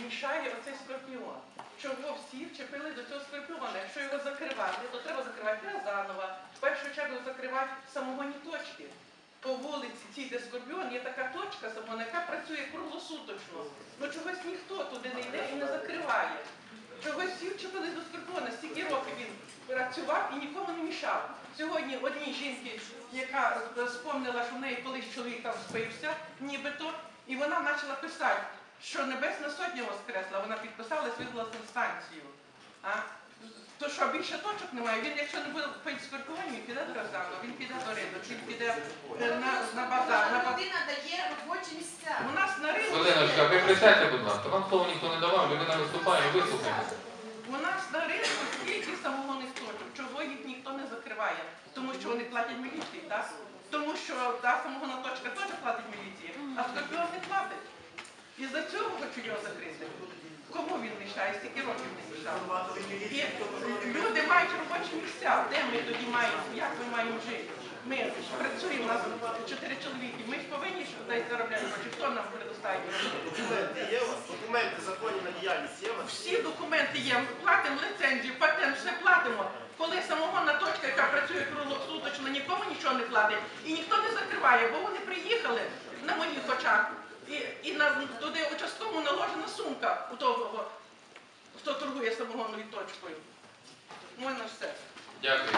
мішає оцей скорпіон. Чого всі вчепили до цього скорпіона? Якщо його закривати, то треба закривати Рязанова, в першу чергу закривати самогонні точки. По вулиці цій, де скорпіон, є така точка самогонна, яка працює круглосуточно. Ну чогось ніхто туди не йде і не закриває. Чогось всі вчепили до скорпіона, стільки років він працював і нікому не мішав. Сьогодні одній жінці, яка спомнила, що в неї колись чоловік там спився, нібито, і вона почала писати, що Небесна Сотня воскресла, вона підписалась, видала станцію. А? То що більше точок немає, він якщо не буде пити скорпіон, він піде до Розану, він піде до ринок, він піде на, на базар. На. Людина дає робочі місця. У нас на ринку. Хвилиночка, ви присядьте, будь ласка. Вам слово ніхто не давав, людина виступає, вислухайте. У нас на ринку скільки самогонних точок, чого їх ніхто не закриває, тому що вони платять міліції, так? Тому що та самогонна точка теж платить міліції, а скорпіон не платить. І за цього хочу його закрити. Кому він мішає, стільки років не мішав. І люди мають робочі місця, де ми тоді маємо, як ми маємо жити. Ми працюємо, у нас чотири чоловіки, ми ж повинні десь заробляти гроші. Хто нам предоставить? Документи є у вас? Документи законні на діяльність є у вас? Всі документи є, ми платимо ліцензію, патент, все платимо. Коли самогонна точка, яка працює круглосуточно, нікому нічого не платить і ніхто не закриває, бо вони приїхали на моїх очах. І, і на, туди участковому наложена сумка у того, хто торгує самогонною точкою. У мене все. Дякую.